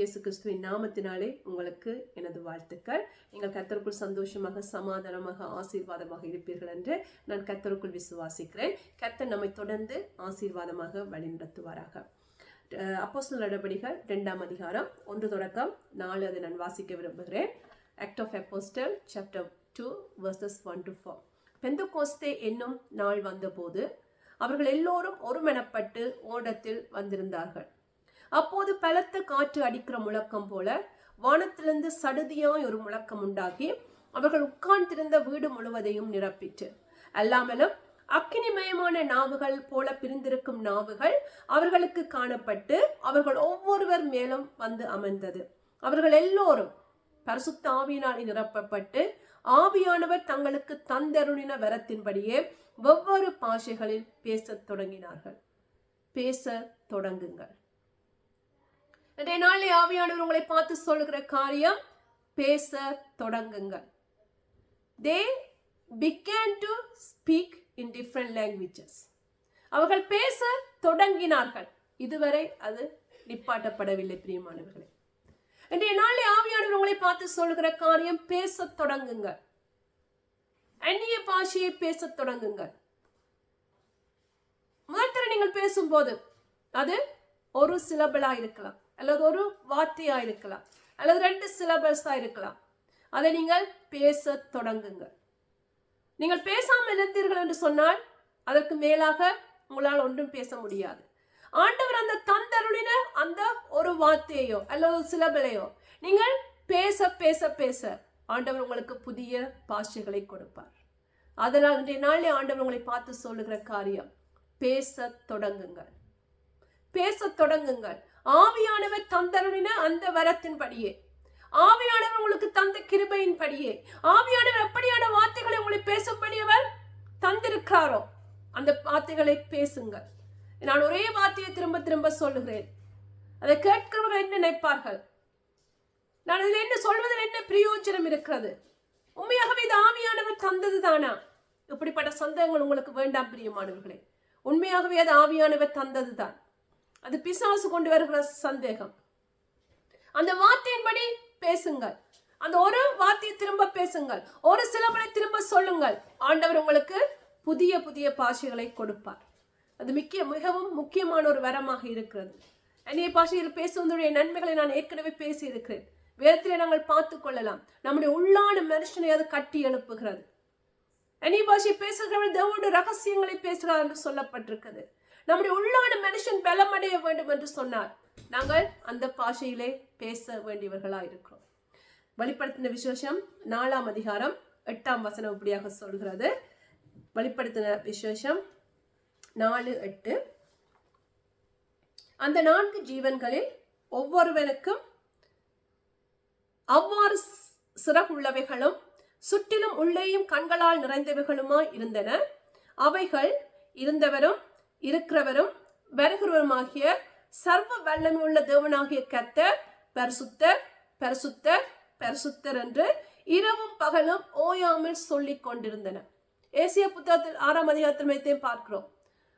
இயேசு கிறிஸ்துவின் நாமத்தினாலே உங்களுக்கு எனது வாழ்த்துக்கள். நீங்கள் கத்தருக்குள் சந்தோஷமாக சமாதானமாக ஆசீர்வாதமாக இருப்பீர்கள் என்று நான் கத்தருக்குள் விசுவாசிக்கிறேன். கத்தர் நம்மை தொடர்ந்து ஆசீர்வாதமாக வழிநடத்துவாராக. அப்போஸ்தலர் நடபடிகள் ரெண்டாம் அதிகாரம் ஒன்று தொடக்கம் நாலு அதை நான் வாசிக்க விரும்புகிறேன். Act of apostle chapter two verses one to four Pentecost என்னும் நாள் வந்தபோது அவர்கள் எல்லோரும் ஒருமனப்பட்டு ஓடத்தில் வந்திருந்தார்கள். அப்போது பலத்த காற்று அடிக்கிற முழக்கம் போல வானத்திலிருந்து சடுதியாய் ஒரு முழக்கம் உண்டாகி அவர்கள் உட்கார்ந்திருந்த வீடு முழுவதையும் நிரப்பிற்று. அல்லாமலும் அக்கினிமயமான நாவுகள் போல பிரிந்திருக்கும் நாவுகள் அவர்களுக்கு காணப்பட்டு அவர்கள் ஒவ்வொருவர் மேலும் வந்து அமர்ந்தது. அவர்கள் எல்லோரும் பரிசுத்த ஆவியினால் நிரப்பப்பட்டு ஆவியானவர் தங்களுக்கு தந்தருளின வரத்தின்படியே வெவ்வேறு பாஷைகளில் பேசத் தொடங்கினார்கள். பேச தொடங்குங்கள். இன்றைய நாளில் ஆவியானவர் உங்களை பார்த்து சொல்லுகிற காரியம் பேச தொடங்குங்கள். They began to speak in different languages அவர்கள் பேச தொடங்கினார்கள். இதுவரை அது நிப்பாட்டப்படவில்லை பிரியமானவர்களே. இன்றைய நாளில் ஆவியானவர் உங்களை பார்த்து சொல்கிற காரியம் பேச தொடங்குங்கள். அந்நிய பாஷையை பேச தொடங்குங்கள். முதல் நீங்கள் பேசும்போது அது ஒரு சிலபிளா இருக்கலாம். அல்லது ஒரு வார்த்தையா இருக்கலாம். அல்லது ரெண்டு சிலபஸா இருக்கலாம். அதை நீங்கள் பேச தொடங்குங்கள். நீங்கள் பேசாமல் இருந்தீர்கள் என்று சொன்னால் அதற்கு மேலாக உங்களால் ஒன்றும் பேச முடியாது. ஆண்டவர் அந்த தந்தருளின அந்த ஒரு வார்த்தையோ அல்லது ஒரு சிலபிளையோ நீங்கள் பேச பேச பேச ஆண்டவர் உங்களுக்கு புதிய பாஷைகளை கொடுப்பார். அதனால் இன்றைய நாளில் ஆண்டவர் உங்களை பார்த்து சொல்லுகிற காரியம் பேச தொடங்குங்கள். பேசத் தொடங்குங்கள். ஆவியானவர் தந்தருளின அந்த வரத்தின்படியே. ஆவியானவர் உங்களுக்கு தந்த கிருபையின் படியே ஆவியானவர் எப்படியான வார்த்தைகளை உங்களை பேசும்படி அவர் தந்திருக்கிறாரோ அந்த வார்த்தைகளை பேசுங்கள். நான் ஒரே வார்த்தையை திரும்ப திரும்ப சொல்லுகிறேன். அதை கேட்கிறவர்கள் என்ன நினைப்பார்கள்? நான் இதில் என்ன சொல்வதில் என்ன பிரயோஜனம் இருக்கிறது? உண்மையாகவே இது ஆவியானவர் தந்தது தானா இப்படிப்பட்ட சந்தேகங்கள் உங்களுக்கு வேண்டாம் பிரியமானவர்களே. உண்மையாகவே அது ஆவியானவர் தந்தது தான் அது பிசாசு கொண்டு வருகிற சந்தேகம். அந்த வார்த்தையின்படி பேசுங்கள். அந்த ஒரு வார்த்தையை திரும்ப பேசுங்கள். ஒரு சிலபலை திரும்ப சொல்லுங்கள். ஆண்டவர் உங்களுக்கு புதிய புதிய பாஷைகளை கொடுப்பார். அது முக்கிய மிகவும் முக்கியமான ஒரு வரமாக இருக்கிறது. அந்நிய பாஷையில் பேசுவதுடைய நன்மைகளை நான் ஏற்கனவே பேசியிருக்கிறேன். வேதத்தில் வேதத்திலே நாங்கள் பார்த்து கொள்ளலாம். நம்முடைய உள்ளான மனுஷனை அது கட்டி எழுப்புகிறது. அந்நிய பாஷை பேசுகிறவர்கள் தேவனுடைய ரகசியங்களை பேசுகிறார் என்று சொல்லப்பட்டிருக்கிறது. நம்முடைய உள்ளான மனுஷன் பலமடைய வேண்டும் என்று சொன்னார். நாங்கள் அந்த பாஷையிலே பேச வேண்டியவர்களாக இருக்கிறோம் வெளிப்படுத்தின விசேஷம் நாலாம் அதிகாரம் எட்டாம் வசனம் இப்படியாக சொல்கிறது. வெளிப்படுத்தின விசேஷம் நாலு எட்டு. அந்த நான்கு ஜீவன்களில் ஒவ்வொருவனுக்கும் அவ்வாறு சிறகுள்ளவைகளும் சுற்றிலும் உள்ளேயும் கண்களால் நிறைந்தவைகளுமாய் இருந்தன. அவைகள் இருந்தவரும் இருக்கிறவரும் வருகிறவருமாகிய சர்வ வல்லமையுள்ள தேவனாகிய கத்தர் பரிசுத்தர் பரிசுத்தர் பரிசுத்தர் என்று இரவும் பகலும் ஓயாமல் சொல்லிக் கொண்டிருந்தன. ஏசிய புத்தகத்தில் ஆறாம் அதிகாரத்தில் வைத்தே பார்க்கிறோம்.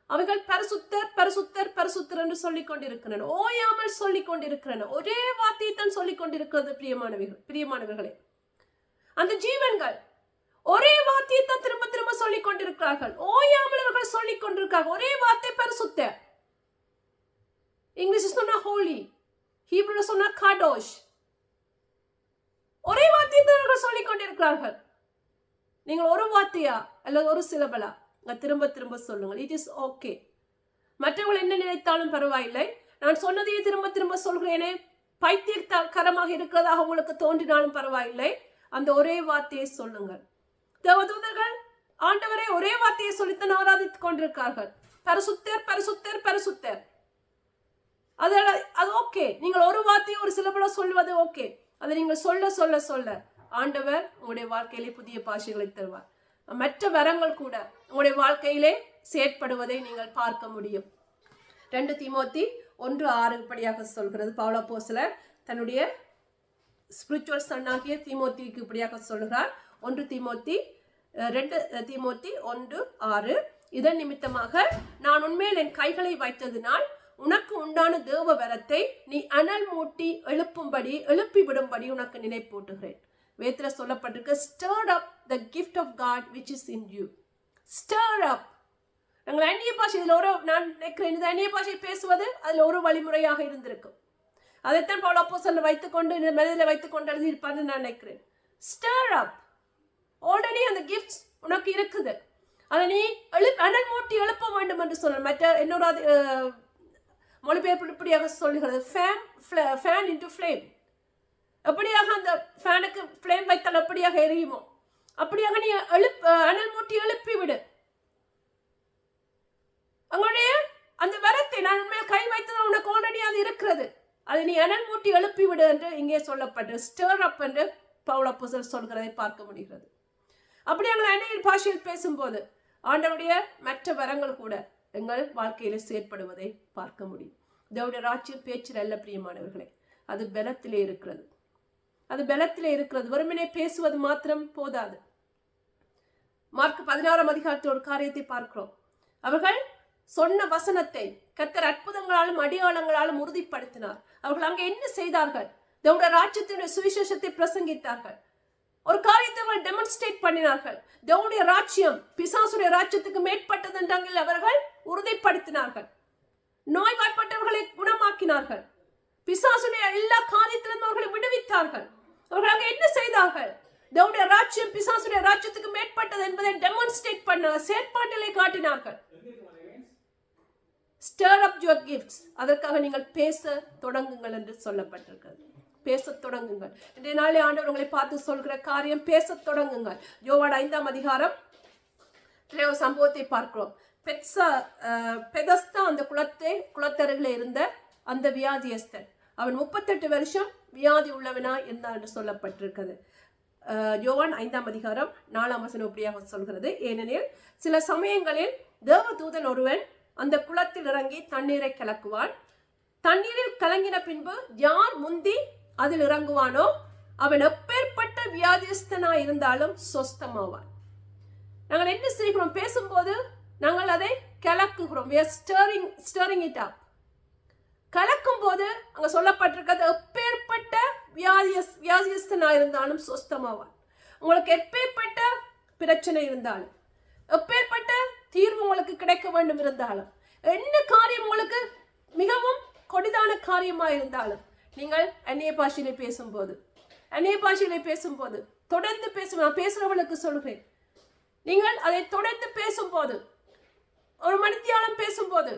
அவைகள் பரிசுத்தர் பரிசுத்தர் பரிசுத்தர் என்று சொல்லிக் கொண்டிருக்கிறன ஓயாமல் சொல்லிக் கொண்டிருக்கிறன ஒரே வார்த்தையை தான் சொல்லிக் கொண்டிருக்கிறது பிரியமானவர்கள் பிரியமானவர்களே. அந்த ஜீவன்கள் ஒரே வார்த்தையை தான் திரும்ப திரும்ப சொல்லிக் கொண்டிருக்கிறார்கள். ஓயாமல் அவர்கள் சொல்லிக் கொண்டிருக்கிறார்கள். ஒரே வார்த்தை பரிசுத்தர். இங்கிலீஷ் சொன்னா ஹோலி ஹீப்ரூல சொன்னா காடோஷ் ஒரே வார்த்தையை தான் சொல்லிக் கொண்டிருக்கிறார்கள் நீங்கள் ஒரு வார்த்தையா அல்லது ஒரு சிலபலா திரும்ப திரும்ப சொல்லுங்கள். இட் இஸ் ஓகே மற்றவர்கள் என்ன நினைத்தாலும் பரவாயில்லை. நான் சொன்னதையே திரும்ப திரும்ப சொல்கிறேனே. பைத்தியக்கரமாக இருக்கிறதாக உங்களுக்கு தோன்றினாலும் பரவாயில்லை. அந்த ஒரே வார்த்தையை சொல்லுங்கள். தேவதூதர்கள் ஆண்டவரை ஒரே வார்த்தையை சொல்லித்தான் ஆராதித்துக் கொண்டிருக்கார்கள் பரிசுத்தர் பரிசுத்தர் பரிசுத்தர். அதில் அது ஓகே நீங்கள் ஒரு வார்த்தையும் ஒரு சிலபலாக சொல்வது ஓகே அதை நீங்கள் சொல்ல சொல்ல சொல்ல ஆண்டவர் உங்களுடைய வாழ்க்கையிலே புதிய பாஷைகளை தருவார். மற்ற வரங்கள் கூட உங்களுடைய வாழ்க்கையிலே செயற்படுவதை நீங்கள் பார்க்க முடியும். ரெண்டு திமோத்தி ஒன்று ஆறுபடியாக சொல்கிறது. பவுலா போசலர் தன்னுடைய ஸ்பிரிச்சுவல் சன்னாகிய தீமோத்திக்கு இப்படியாக சொல்கிறார். ஒன்று திமுத்தி ரெண்டு திமுத்தி ஒன்று ஆறு. இதன் நிமித்தமாக நான் உண்மையில் என் கைகளை வைத்ததினால் உனக்கு உண்டான தேவ வரத்தை நீ அனல் மூட்டி எழுப்பும்படி எழுப்பி விடும்படி உனக்கு நினைப்பூட்டுகிறேன். வேத்துல சொல்லப்பட்டிருக்க stir up the gift of God which is in you stir up நாங்கள் அந்நிய பாஷை இதில் ஒரு நான் நினைக்கிறேன் இந்த அந்நிய பாஷை பேசுவது அதில் ஒரு வழிமுறையாக இருந்திருக்கும். அதைத்தான் பல அப்போ சொல்ல வைத்துக்கொண்டு இந்த மனதில் வைத்துக்கொண்டு எழுதியிருப்பார்னு நான் நினைக்கிறேன். ஸ்டர் அப் ஆல்ரெடி அந்த கிஃப்ட்ஸ் உனக்கு இருக்குது. அதை நீ எழு அனல் மூட்டி எழுப்ப வேண்டும் என்று சொன்ன மற்ற இன்னொரு அது, மொழிபெயர்ப்பு இப்படியாக சொல்லுகிறது ஃபேன் ஃபேன் இன்டு ஃப்ளேம் எப்படியாக அந்த ஃபேனுக்கு ஃப்ளேம் வைத்தால் எப்படியாக எரியுமோ? அப்படியாக நீ எழுப் அனல் மூட்டி எழுப்பி விடு. உங்களுடைய அந்த வரத்தை நான் மேல் கை வைத்தது உனக்கு ஆல்ரெடி அது இருக்கிறது. அதை நீ அனல் மூட்டி எழுப்பி விடு என்று இங்கே சொல்லப்பட்டு ஸ்டர் அப் என்று பவுலப்புசல் சொல்கிறதை பார்க்க முடிகிறது. அப்படி அங்கே அன்னையின் பாஷையில் பேசும்போது ஆண்டவருடைய மற்ற வரங்கள் கூட எங்கள் வாழ்க்கையில் செயற்படுவதை பார்க்க முடியும். தேவடைய ராஜ்யம் பேச்சில் அல்ல பிரியமானவர்களே. அது பலத்திலே இருக்கிறது. அது பலத்திலே இருக்கிறது. வெறுமனே பேசுவது மாத்திரம் போதாது. மார்க் பதினாறாம் அதிகாரத்தில் ஒரு காரியத்தை பார்க்கிறோம். அவர்கள் சொன்ன வசனத்தை கத்தர் அற்புதங்களாலும் அடையாளங்களாலும் உறுதிப்படுத்தினார். அவர்கள் அங்கே என்ன செய்தார்கள்? தேவனுடைய ராஜ்யத்தினுடைய சுவிசேஷத்தை பிரசங்கித்தார்கள். ஒரு காரியத்தை அவர்கள் டெமான்ஸ்ட்ரேட் பண்ணினார்கள். தேவனுடைய ராஜ்யம் பிசாசுடைய ராஜ்யத்துக்கு மேற்பட்டது என்றாங்கள் அவர்கள் உறுதிப்படுத்தினார்கள். நோய்வாய்ப்பட்டவர்களை குணமாக்கினார்கள். பிசாசுடைய எல்லா காரியத்திலிருந்து அவர்களை விடுவித்தார்கள். அவர்கள் அங்கே என்ன செய்தார்கள்? தேவனுடைய ராஜ்யம் பிசாசுடைய ராஜ்யத்துக்கு மேற்பட்டது என்பதை டெமான்ஸ்ட்ரேட் பண்ண செயற்பாட்டிலே காட்டினார்கள். ஸ்டர் அப் யுவர் கிஃப்ட்ஸ் அதற்காக நீங்கள் பேச தொடங்குங்கள் என்று சொல்லப்பட்டிருக்கிறது. பேசத் தொடங்குங்கள். இன்றைய நாளே ஆண்டவர் உங்களை பார்த்து சொல்கிற காரியம் பேசத் தொடங்குங்கள். யோவான் ஐந்தாம் அதிகாரம் ஒரு சம்பவத்தை பார்க்கிறோம். பெட்ஸா பெதஸ்தா அந்த குளத்தை குளத்தருகில் இருந்த அந்த வியாதியஸ்தன். அவன் முப்பத்தெட்டு வருஷம் வியாதி உள்ளவனா இருந்தான் என்று சொல்லப்பட்டிருக்கிறது. யோவான் ஐந்தாம் அதிகாரம் நாலாம் வசனம் இப்படியாக சொல்கிறது. ஏனெனில் சில சமயங்களில் தேவதூதன் ஒருவன் அந்த குளத்தில் இறங்கி தண்ணீரை கலக்குவான். தண்ணீரில் கலங்கின பின்பு யார் முந்தி அதில் இறங்குவானோ? அவன் எப்பேற்பட்ட வியாதியஸ்தனா இருந்தாலும் சொஸ்தமாவான். நாங்கள் என்ன செய்கிறோம்? பேசும்போது நாங்கள் அதை கலக்குகிறோம். We stirring stirring it it கலக்கும் போது அங்க சொல்லப்பட்டிருக்கிறது எப்பேற்பட்ட வியாதியஸ் வியாதியஸ்தனா இருந்தாலும் சொஸ்தமாவான். உங்களுக்கு எப்பேற்பட்ட பிரச்சனை இருந்தாலும் எப்பேற்பட்ட தீர்வு உங்களுக்கு கிடைக்க வேண்டும் இருந்தாலும் என்ன காரியம் உங்களுக்கு மிகவும் கொடிதான காரியமாக இருந்தாலும் நீங்கள் அந்நிய பாஷையிலே பேசும்போது அந்நிய பாஷையிலே பேசும்போது தொடர்ந்து பேசும் நான் பேசுகிறவளுக்கு சொல்கிறேன். நீங்கள் அதை தொடர்ந்து பேசும்போது ஒரு மணித்தியாலம் பேசும்போது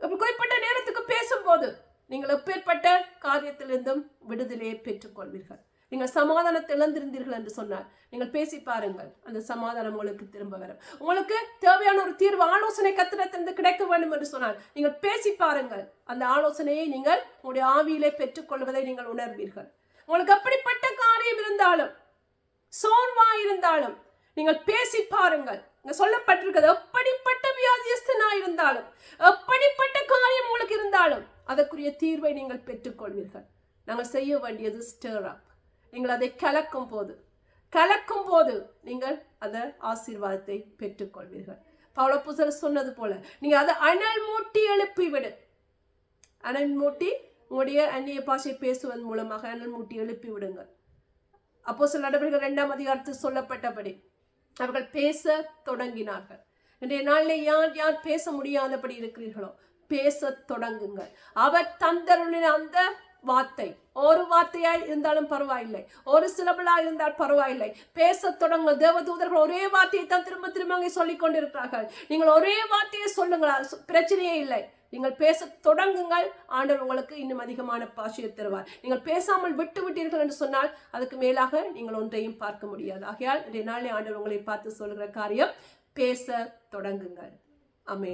ஒரு குறிப்பிட்ட நேரத்துக்கு பேசும்போது நீங்கள் எப்பேற்பட்ட காரியத்திலிருந்தும் விடுதலையை பெற்றுக்கொள்வீர்கள். நீங்கள் சமாதானத்தை இழந்திருந்தீர்கள் என்று சொன்னார். நீங்கள் பேசி பாருங்கள் அந்த சமாதானம் உங்களுக்கு திரும்ப வரும். உங்களுக்கு தேவையான ஒரு தீர்வு ஆலோசனை கத்திரத்திலிருந்து கிடைக்க வேண்டும் என்று சொன்னார். நீங்கள் பேசி பாருங்கள் அந்த ஆலோசனையை நீங்கள் உங்களுடைய ஆவியிலே பெற்றுக்கொள்வதை நீங்கள் உணர்வீர்கள். உங்களுக்கு அப்படிப்பட்ட காரியம் இருந்தாலும் சோர்வா இருந்தாலும் நீங்கள் பேசி பாருங்கள். இங்க சொல்லப்பட்டிருக்கிறது எப்படிப்பட்ட வியாதியஸ்தனா இருந்தாலும் எப்படிப்பட்ட காரியம் உங்களுக்கு இருந்தாலும் அதற்குரிய தீர்வை நீங்கள் பெற்றுக்கொள்வீர்கள். நாங்கள் செய்ய வேண்டியது ஸ்டேர் அப் நீங்கள் அதை கலக்கும் போது கலக்கும் போது நீங்கள் அந்த ஆசீர்வாதத்தை பெற்றுக்கொள்வீர்கள். பவுலப்புசர் சொன்னது போல நீங்கள் அதை அனல் மூட்டி எழுப்பிவிடு. அனல் மூட்டி உங்களுடைய அந்நிய பாஷை பேசுவதன் மூலமாக அனல் மூட்டி எழுப்பி விடுங்கள் அப்போ சில நடவடிக்கை ரெண்டாம் அதிகாரத்தில் சொல்லப்பட்டபடி அவர்கள் பேச தொடங்கினார்கள். இன்றைய நாளில் யார் யார் பேச முடியாதபடி இருக்கிறீர்களோ பேச தொடங்குங்கள். அவர் தந்தருளின அந்த வார்த்தை. ஒரு வார்த்தையாய் இருந்தாலும் பரவாயில்லை. ஒரு சிலபிளாக இருந்தால் பரவாயில்லை. பேச தொடங்குங்கள். தேவதூதர்கள் ஒரே வார்த்தையை தான் திரும்ப திரும்ப அங்கே சொல்லிக் கொண்டிருக்கிறார்கள். நீங்கள் ஒரே வார்த்தையை சொல்லுங்களா. பிரச்சனையே இல்லை. நீங்கள் பேச தொடங்குங்கள். ஆண்டவர் உங்களுக்கு இன்னும் அதிகமான பாஷையை தருவார். நீங்கள் பேசாமல் விட்டு விட்டீர்கள் என்று சொன்னால் அதுக்கு மேலாக நீங்கள் ஒன்றையும் பார்க்க முடியாது. ஆகையால் இன்றைய நாளே ஆண்டவர் உங்களை பார்த்து சொல்கிற காரியம் பேச தொடங்குங்கள். அமேன்